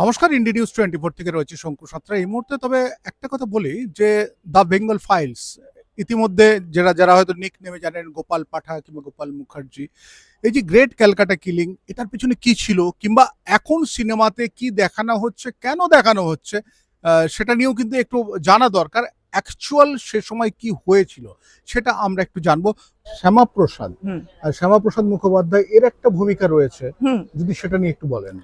নমস্কার ইন্ডি news twenty four থেকে রয়েছে শঙ্কু সাঁতরা। এই মুহূর্তে তবে একটা কথা বলি যে দ্য বেঙ্গল ফাইলস ইতিমধ্যে যারা যারা হয়তো নিক নেমে জানেন গোপাল পাঠা কিংবা গোপাল মুখার্জি এই যে গ্রেট ক্যালকাটা কিলিং এটার পিছনে কি ছিল? কিংবা এখন সিনেমাতে কি দেখানো হচ্ছে কেন দেখানো হচ্ছে? সেটা নিয়েও কিন্তু একটু জানা দরকার। অ্যাকচুয়াল সে সময় কি হয়েছিল সেটা আমরা একটু জানব। শ্যামাপ্রসাদ আর শ্যামাপ্রসাদ মুখোপাধ্যায় এর একটা ভূমিকা রয়েছে। যদি সেটা নিয়ে একটু বলেন।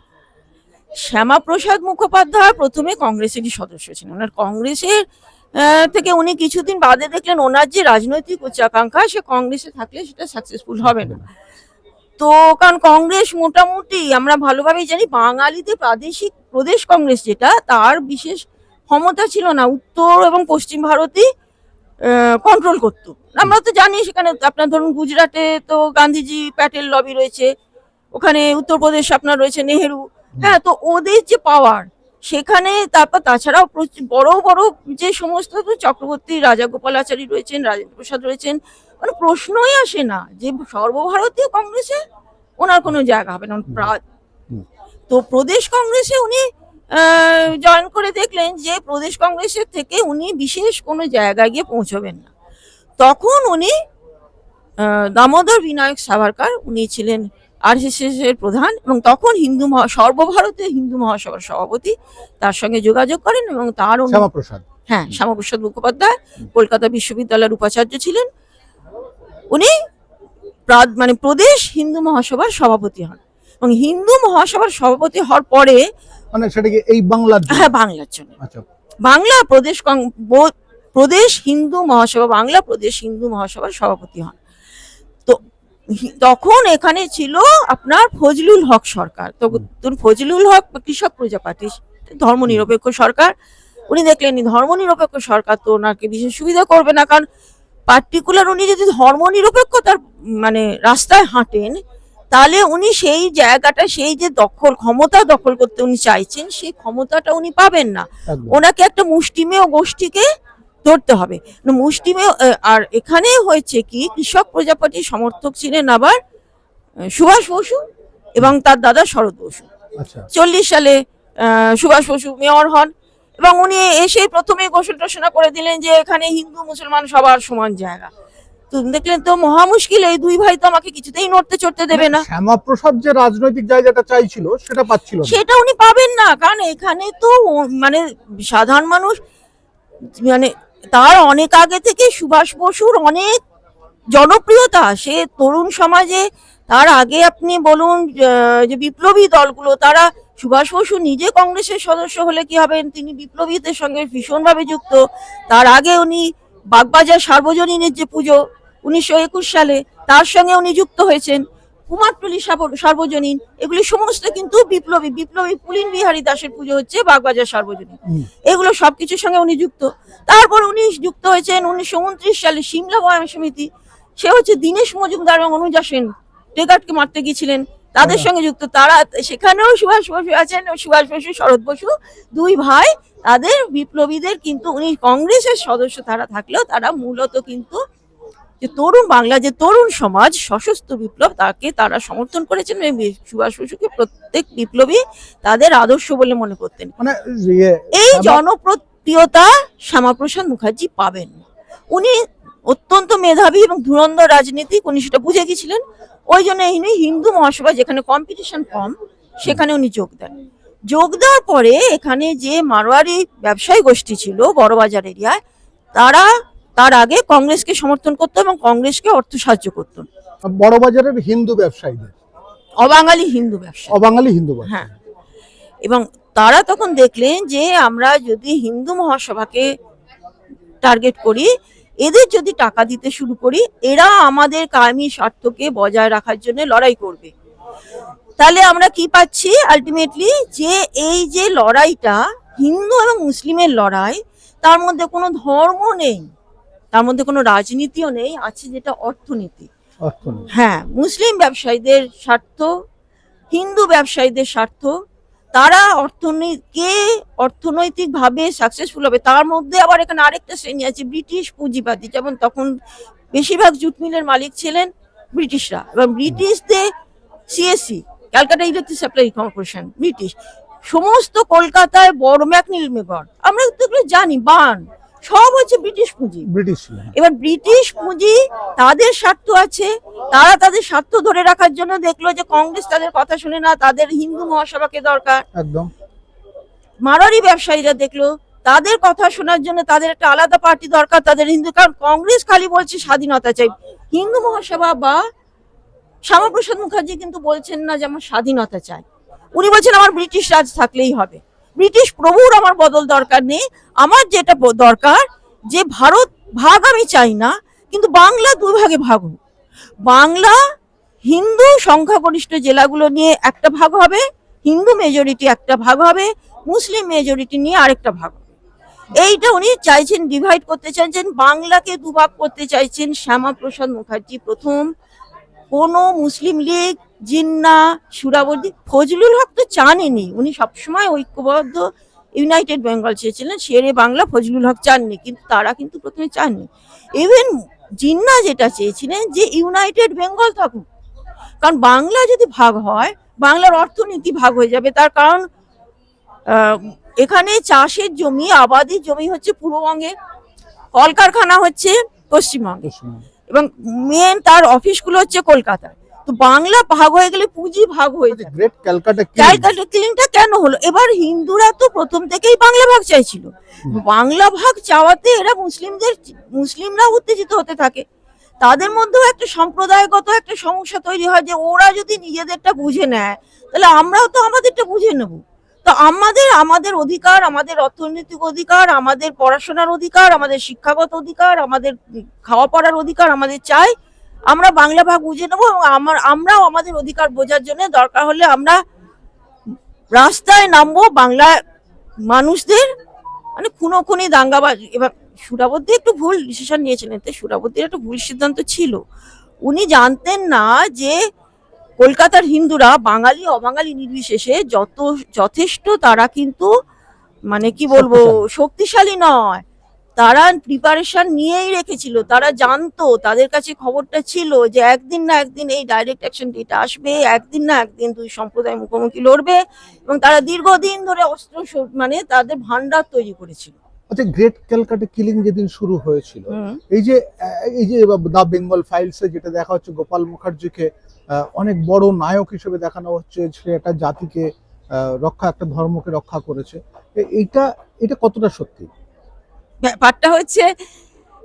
শ্যামাপ্রসাদ মুখোপাধ্যায় প্রথমে কংগ্রেসেরই সদস্য ছিলেন। ওনার কংগ্রেসের থেকে উনি কিছুদিন বাদে দেখলেন ওনার যে রাজনৈতিক উচ্চাকাঙ্ক্ষা, সে কংগ্রেসে থাকলে সেটা সাকসেসফুল হবে না। তো কারণ কংগ্রেস মোটামুটি আমরা ভালোভাবেই জানি বাঙালিদের প্রাদেশিক প্রদেশ কংগ্রেস যেটা, তার বিশেষ ক্ষমতা ছিল না। উত্তর এবং পশ্চিম ভারতই কন্ট্রোল করতো। আমরা তো জানি সেখানে আপনার ধরুন গুজরাটে তো গান্ধীজি প্যাটেল লবি রয়েছে, ওখানে উত্তরপ্রদেশ আপনার রয়েছে, নেহেরু। হ্যাঁ তো ওদের যে পাওয়ার সেখানে তারপর তাছাড়াও বড় বড় যে সমস্ত চক্রবর্তী রাজাগোপালাচারী রয়েছেন রাজেন্দ্র প্রসাদ রয়েছেন মানে প্রশ্নই আসে না যে সর্বভারতীয় কংগ্রেসে ওনার কোনো জায়গা হবে না তো প্রদেশ কংগ্রেসে উনি জয়েন করে দেখলেন যে প্রদেশ কংগ্রেসের থেকে উনি বিশেষ কোনো জায়গায় গিয়ে পৌঁছবেন না। তখন উনি দামোদর বিনায়ক সাভারকার উনি ছিলেন এর প্রধান এবং তখন হিন্দু মহা সর্বভারতীয় হিন্দু মহাসভার সভাপতি তার সঙ্গে যোগাযোগ করেন এবং তার শ্যামাপ্রসাদ। হ্যাঁ শ্যামাপ্রসাদ মুখোপাধ্যায় কলকাতা বিশ্ববিদ্যালয়ের উপাচার্য ছিলেন। উনি মানে প্রদেশ হিন্দু মহাসভার সভাপতি হন এবং হিন্দু মহাসভার সভাপতি হওয়ার পরে মানে সেটা কি এই বাংলার হ্যাঁ বাংলার জন্য। আচ্ছা। বাংলা প্রদেশ প্রদেশ হিন্দু মহাসভা বাংলা প্রদেশ হিন্দু মহাসভার সভাপতি হন। তখন এখানে ছিল আপনার ফজলুল হক সরকার। তো তখন ফজলুল হক কৃষক প্রজাপাতি ধর্মনিরপেক্ষ সরকার। উনি দেখলেন ধর্মনিরপেক্ষ সরকার তো ওনাকে বিশেষ সুবিধা করবে না কারণ পার্টিকুলার উনি যদি ধর্মনিরপেক্ষতার মানে রাস্তায় হাঁটেন তাহলে উনি সেই জায়গাটা সেই যে দখল ক্ষমতা দখল করতে উনি চাইছেন সেই ক্ষমতাটা উনি পাবেন না। ওনাকে একটা মুষ্টিমেয় গোষ্ঠীকে ধরতে হবে। না, মুষ্টিমেয় আর এখানে হয়েছে কি কৃষক প্রজাপতির সমর্থক ছিলেন আবার সুভাষ বসু এবং তার দাদা শরৎ বসু। আচ্ছা। চল্লিশ সালে সুভাষ বসু মেয়র হন এবং উনি এসে প্রথমে ঘোষণা টোষণা করে দিলেন যে এখানে হিন্দু মুসলমান সবার সমান জায়গা। তো দেখলেন তো মহা মুশকিল এই দুই ভাই তো আমাকে কিছুতেই নড়তে চড়তে দেবে না। শ্যামাপ্রসাদ যে রাজনৈতিক জায়গাটা চাইছিল সেটা পাচ্ছিল না। সেটা উনি পাবেন না কারণ এখানে তো মানে সাধারণ মানুষ মানে তার অনেক আগে থেকে সুভাষ বসুর অনেক জনপ্রিয়তা। সে তরুণ সমাজে তার আগে আপনি বলুন যে বিপ্লবী দলগুলো, তারা সুভাষ বসু নিজে কংগ্রেসের সদস্য হলে কি হবেন? তিনি বিপ্লবীদের সঙ্গে ভীষণভাবে যুক্ত। তার আগে উনি বাগবাজার সার্বজনীনের যে পুজো উনিশশো একুশ সালে, তার সঙ্গে উনি যুক্ত হয়েছেন। কুমারটুলি সার্বজনীন। এগুলি সমস্ত কিন্তু বিপ্লবী বিপ্লবী পুলিন বিহারী দাসের পুজো হচ্ছে বাগবাজার সার্বজনীন। এগুলো সবকিছুর সঙ্গে উনি যুক্ত। তারপর উনি যুক্ত হয়েছেন উনিশশো উনত্রিশ সালে সিমলা বয়ান সমিতি। সে হচ্ছে দীনেশ মজুমদার এবং অনুজা সেন। টেকাটকে মারতে গিয়েছিলেন। তাদের হ্যাঁ। সঙ্গে যুক্ত। তারা সেখানেও সুভাষ বসু আছেন সুভাষ বসু শরৎ বসু দুই ভাই। তাদের বিপ্লবীদের কিন্তু উনি কংগ্রেসের সদস্য তারা থাকলেও তারা মূলত কিন্তু তরুণ বাংলা যে তরুণ সমাজ সশস্ত্র বিপ্লব তাকে তারা সমর্থন করেছেন সুভাষ বসুকে প্রত্যেক বিপ্লবী তাদের আদর্শ বলে মনে করতেন। মানে এই জনপ্রিয়তা শ্যামাপ্রসাদ মুখার্জি পাবেন। উনি অত্যন্ত মেধাবী এবং ধুরন্ধর রাজনীতিক উনি সেটা বুঝে গেছিলেন। ওই জন্য ইনি হিন্দু মহাসভা যেখানে কম্পিটিশন কম সেখানে উনি যোগ দেন। যোগ দেওয়ার পরে এখানে যে মারোয়ারি ব্যবসায়ী গোষ্ঠী ছিল বড়বাজার এরিয়ায় তারা তার আগে কংগ্রেসকে সমর্থন করতো এবং কংগ্রেসকে অর্থ সাহায্য করতো। বড়বাজারের হিন্দু ব্যবসায়ীদের। অবাঙালি হিন্দু ব্যবসা অবাঙালি হিন্দু। হ্যাঁ। এবং তারা তখন দেখলেন যে আমরা যদি হিন্দু মহাসভাকে টার্গেট করি এদের যদি টাকা দিতে শুরু করি এরা আমাদের কায়েমি স্বার্থকে বজায় রাখার জন্য লড়াই করবে। তাহলে আমরা কি পাচ্ছি আলটিমেটলি যে এই যে লড়াইটা হিন্দু এবং মুসলিমের লড়াই তার মধ্যে কোনো ধর্ম নেই। তার মধ্যে কোনো রাজনীতিও নেই আছে যেটা অর্থনীতি। হ্যাঁ মুসলিম ব্যবসায়ীদের স্বার্থ হিন্দু ব্যবসায়ীদের স্বার্থ তারা অর্থনীতিকে অর্থনৈতিকভাবে সাকসেসফুল হবে। তার মধ্যে আবার এখানে আরেকটা শ্রেণি আছে ব্রিটিশ পুঁজিবাদী। যেমন তখন বেশিরভাগ জুট মিলের মালিক ছিলেন ব্রিটিশরা। এবং ব্রিটিশদের CSC Calcutta electric supply corporation British. সমস্ত কলকাতায় বড় ম্যাকনিল মেগর আমরা তো জানি বান। সব হচ্ছে ব্রিটিশ পুঁজি। ব্রিটিশ হ্যাঁ। এবার ব্রিটিশ পুঁজি তাদের স্বার্থ আছে। তারা তাদের স্বার্থ ধরে রাখার জন্য দেখল যে কংগ্রেস তাদের কথা শুনে না তাদের হিন্দু মহাসভাকে দরকার। একদম। মারোয়ারি ব্যবসায়ীরা দেখল তাদের কথা শোনার জন্য তাদের একটা আলাদা পার্টি দরকার তাদের হিন্দু কারণ কংগ্রেস খালি বলছে স্বাধীনতা চাই। হিন্দু মহাসভা বা শ্যামাপ্রসাদ মুখার্জি কিন্তু বলছেন না যে আমার স্বাধীনতা চাই। উনি বলছেন আমার ব্রিটিশ রাজ থাকলেই হবে। ব্রিটিশ প্রভুর আমার বদল দরকার নেই। আমার যেটা দরকার, যে ভারত ভাগ আমি চাই না, কিন্তু বাংলা দুই ভাগে ভাগ হোক। বাংলা হিন্দু সংখ্যাগরিষ্ঠ জেলাগুলো নিয়ে একটা ভাগ হবে, হিন্দু মেজরিটি একটা ভাগ হবে, মুসলিম মেজরিটি নিয়ে আরেকটা ভাগ। এইটা উনি চাইছেন ডিভাইড করতে চাইছেন, বাংলাকে দুভাগ করতে চাইছেন শ্যামাপ্রসাদ মুখার্জি প্রথম। কোনো মুসলিম লীগ, জিন্না, সুরাবর্দী, ফজলুল হক তো চানেনি উনি সবসময় ঐক্যবদ্ধ ইউনাইটেড বেঙ্গল চেয়েছিলেন, শেরে বাংলা ফজলুল হক চাননি, কিন্তু তারা কিন্তু প্রথমে চাননি। ইভেন জিন্না যেটা চেয়েছিলেন যে ইউনাইটেড বেঙ্গল থাকুক। কারণ বাংলা যদি ভাগ হয়, বাংলার অর্থনীতি ভাগ হয়ে যাবে। তার কারণ এখানে চাষের জমি আবাদি জমি হচ্ছে পূর্ববঙ্গে, কলকারখানা হচ্ছে পশ্চিমবঙ্গ। এবং মেন তার অফিসগুলো হচ্ছে কলকাতায় তো বাংলা ভাগ হয়ে গেলে পুঁজি ভাগ হয়ে যায়। গ্রেট ক্যালকাটা ক্যালকাটা ক্লিনটা কেন হলো? এবার হিন্দুরা তো প্রথম থেকেই বাংলা ভাগ চাইছিল। বাংলা ভাগ চাওয়াতে এরা মুসলিমদের মুসলিমরা উত্তেজিত হতে থাকে। তাদের মধ্যেও একটা সম্প্রদায়গত একটা সমস্যা তৈরি হয় যে ওরা যদি নিজেদেরটা বুঝে নেয় তাহলে আমরাও তো আমাদেরটা বুঝে নেব। তো আমাদের আমাদের অধিকার, আমাদের অর্থনৈতিক অধিকার, আমাদের পড়াশোনার অধিকার, আমাদের শিক্ষাগত অধিকার, আমাদের খাওয়া পড়ার অধিকার আমাদের চাই। আমরা বাংলা ভাগ বুঝে নেব এবং আমার, আমরাও আমাদের অধিকার বোঝার জন্য দরকার হলে আমরা রাস্তায় নামবো বাংলা মানুষদের। মানে খুনো খুনি দাঙ্গাবাজ, এবার সুরাবতী একটু ভুল ডিসিশন নিয়েছিলেন তো সুরাবতীর একটা ভুল সিদ্ধান্ত ছিল। উনি জানতেন না যে কলকাতার হিন্দুরা বাঙালি অবাঙালি নির্বিশেষে যত যথেষ্ট তারা কিন্তু মানে কি বলব শক্তিশালী। নয়। তারা প্রিপারেশন নিয়েই রেখেছিল তারা জানতো তাদের কাছে খবরটা ছিল যে একদিন না একদিন এই ডাইরেক্ট অ্যাকশন এটা আসবে একদিন না একদিন দুই সম্প্রদায় মুখোমুখি লড়বে এবং তারা দীর্ঘদিন ধরে অস্ত্র মানে তাদের ভান্ডার তৈরি করেছিল। আচ্ছা গ্রেট ক্যালকাটা কিলিং যেদিন শুরু হয়েছিল এই যে এই যে দা বেঙ্গল ফাইলসে যেটা দেখা হচ্ছে গোপাল মুখার্জিকে অনেক বড় নায়ক হিসেবে দেখানো হচ্ছে সে একটা জাতিকে রক্ষা, একটা ধর্মকে রক্ষা করেছে। এইটা, এটা কতটা সত্যি? ব্যাপারটা হচ্ছে,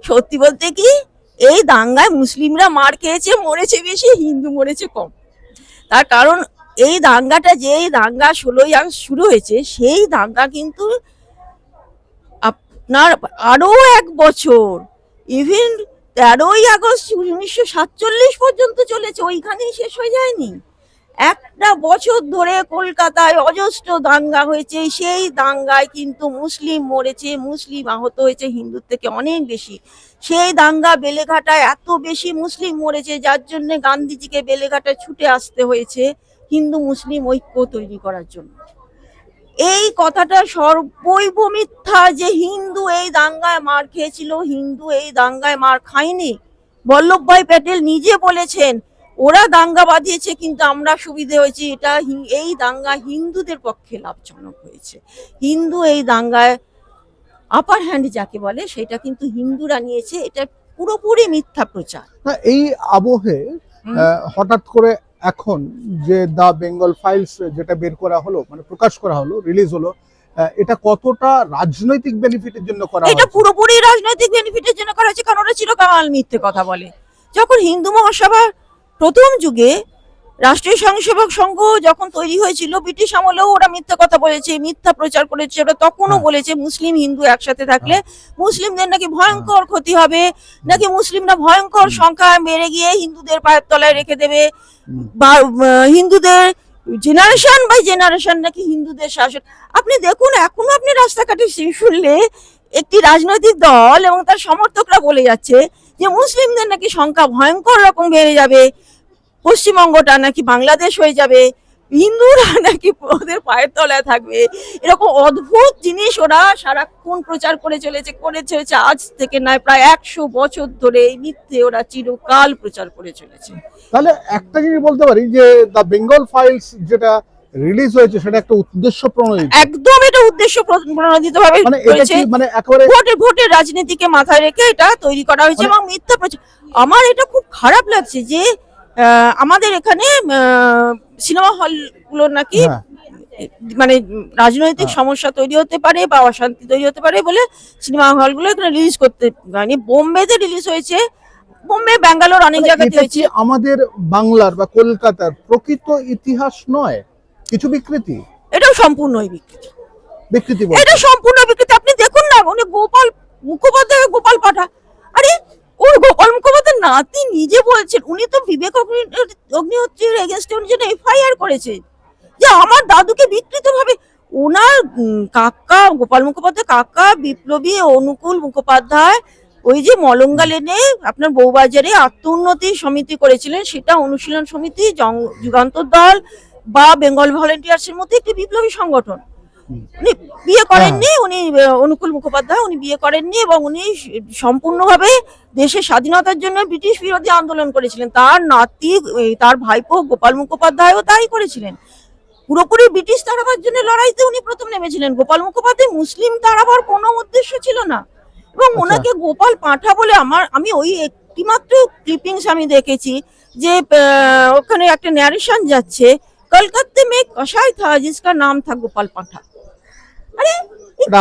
সত্যি বলতে কি, এই দাঙ্গায় মুসলিমরা মার খেয়েছে, মরেছে বেশি, হিন্দু মরেছে কম। তার কারণ, এই দাঙ্গাটা যে দাঙ্গা ষোলোই আগস্ট শুরু হয়েছে, সেই দাঙ্গা কিন্তু আপনার আরও এক বছর ইভেন তেরোই আগস্ট উনিশশো সাতচল্লিশ পর্যন্ত চলেছে, ওইখানেই শেষ হয়ে যায়নি। একটা বছর ধরে কলকাতায় অজস্র দাঙ্গা হয়েছে, সেই দাঙ্গায় কিন্তু মুসলিম মরেছে, মুসলিম আহত হয়েছে হিন্দুর থেকে অনেক বেশি। সেই দাঙ্গা বেলেঘাটায় এত বেশি মুসলিম মরেছে, যার জন্য গান্ধীজিকে বেলেঘাটায় ছুটে আসতে হয়েছে হিন্দু মুসলিম ঐক্য তৈরি করার জন্য। এই কথাটা সর্বৈব মিথ্যা যে হিন্দু এই দাঙ্গায় মার খেয়েছিল হিন্দু এই দাঙ্গায় মার খায়নি। বল্লভভাই প্যাটেল নিজে বলেছেন ওরা দাঙ্গা বাঁধিয়েছে কিন্তু আমরা সুবিধে হয়েছি। এটা এই দাঙ্গা হিন্দুদের পক্ষে লাভজনক হয়েছে। হিন্দু এই দাঙ্গায় আপার হ্যান্ড যাকে বলে সেটা কিন্তু হিন্দুরা নিয়েছে। এটা পুরোপুরি মিথ্যা প্রচার। এই আবহে হঠাৎ করে এখন যে দা বেঙ্গল ফাইলস যেটা বের করা হলো মানে প্রকাশ করা হলো রিলিজ হলো এটা কতটা রাজনৈতিক বেনিফিটের জন্য করা এটা পুরোপুরি রাজনৈতিক বেনিফিটের জন্য করা হয়েছে কারণ ওরা চিরকাল মিথ্যে কথা বলে। যখন হিন্দু মহাসভা প্রথম যুগে রাষ্ট্রীয় স্বয়ংসেবক সংঘ যখন তৈরি হয়েছিল ব্রিটিশ আমলেও ওরা মিথ্যা কথা বলেছে মিথ্যা প্রচার করেছে ওরা তখনও হ্যাঁ। বলেছে মুসলিম হিন্দু একসাথে থাকলে মুসলিমদের নাকি ভয়ঙ্কর ক্ষতি হবে নাকি মুসলিমরা ভয়ঙ্কর সংখ্যা বেড়ে গিয়ে হিন্দুদের পায়ের তলায় রেখে দেবে বা হিন্দুদের জেনারেশন বাই জেনারেশন নাকি হিন্দুদের শাসন। আপনি দেখুন এখনও আপনি রাস্তাঘাটে শুনলে একটি রাজনৈতিক দল এবং তার সমর্থকরা বলে যাচ্ছে যে মুসলিমদের নাকি সংখ্যা ভয়ঙ্কর রকম বেড়ে যাবে। পশ্চিমবঙ্গটা নাকি বাংলাদেশ হয়ে যাবে হিন্দুরা নাকি ওদের পায়ের তলায় থাকবে। এরকম অদ্ভুত জিনিস ওরা সারাক্ষণ প্রচার করে চলেছে করে চলেছে। আজ থেকে নয় প্রায় একশো বছর ধরে এই মিথ্যে ওরা চিরকাল প্রচার করে চলেছে। তাহলে একটা জিনিস বলতে পারি যে দা বেঙ্গল ফাইলস যেটা রিলিজ হয়েছে সেটা একটা উদ্দেশ্য প্রণোদিত। একদম এটা উদ্দেশ্য প্রণোদিত ভাবে মানে মানে একেবারে ভোটের ভোটের রাজনীতিকে মাথায় রেখে এটা তৈরি করা হয়েছে মানে- এবং মিথ্যা প্রচার আমার এটা খুব খারাপ লাগছে যে আমাদের এখানে সিনেমা হলগুলো নাকি হ্যাঁ। মানে রাজনৈতিক হ্যাঁ। সমস্যা তৈরি হতে পারে বা অশান্তি তৈরি হতে পারে বলে সিনেমা হলগুলো এখানে রিলিজ করতে মানে বোম্বেতে রিলিজ হয়েছে। বোম্বে ব্যাঙ্গালোর অনেক মানে জায়গাতে হয়েছে। আমাদের বাংলার বা কলকাতার প্রকৃত ইতিহাস নয়? কিছু বিকৃতি? এটাও সম্পূর্ণই বিকৃত। বিকৃতি এটা সম্পূর্ণ বিকৃত। আপনি দেখুন না উনি গোপাল মুখোপাধ্যায় গোপাল পাঠা। আরে ওই নাতি নিজে বলছেন, উনি তো বিবেক অগ্নি- অগ্নিহোত্রীর এগেনস্টে উনি যেন এফআইআর করেছে। যে আমার দাদুকে বিকৃত ভাবে ওনার কাকা, গোপাল মুখোপাধ্যায়, কাকা, বিপ্লবী, অনুকূল মুখোপাধ্যায়, ওই যে মলঙ্গা লেনে আপনার বউবাজারে আত্ম উন্নতি সমিতি করেছিলেন, সেটা অনুশীলন সমিতি যুগান্তর দল বা বেঙ্গল ভলেন্টিয়ার্সের মধ্যে একটি বিপ্লবী সংগঠন। বিয়ে করেননি উনি অনুকূল মুখোপাধ্যায় উনি বিয়ে করেননি এবং উনি সম্পূর্ণভাবে দেশের স্বাধীনতার জন্য ব্রিটিশ বিরোধী আন্দোলন করেছিলেন। তার নাতি তার ভাইপো গোপাল মুখোপাধ্যায়ও তাই করেছিলেন। পুরোপুরি ব্রিটিশ তাড়াবার জন্য লড়াইতে উনি প্রথম নেমেছিলেন। গোপাল মুখোপাধ্যায় মুসলিম তাড়াবার কোনো উদ্দেশ্য ছিল না। এবং আচ্ছা। ওনাকে গোপাল পাঠা বলে আমার আমি ওই একটিমাত্র ক্লিপিংস আমি দেখেছি যে ওখানে একটা ন্যারেশন যাচ্ছে কলকাতা মে কষাই থা জিসকা নাম থা গোপাল পাঠা। আরে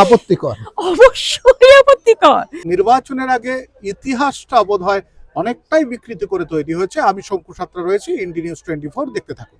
আপত্তিকর। অবশ্যই আপত্তিকর। নির্বাচনের আগে ইতিহাসটা বোধ হয় অনেকটাই বিকৃতি করে তৈরি হয়েছে। আমি শঙ্কু সাত্রা রয়েছি ইন্ডি নিউজ টোয়েন্টি ফোর দেখতে থাকুন।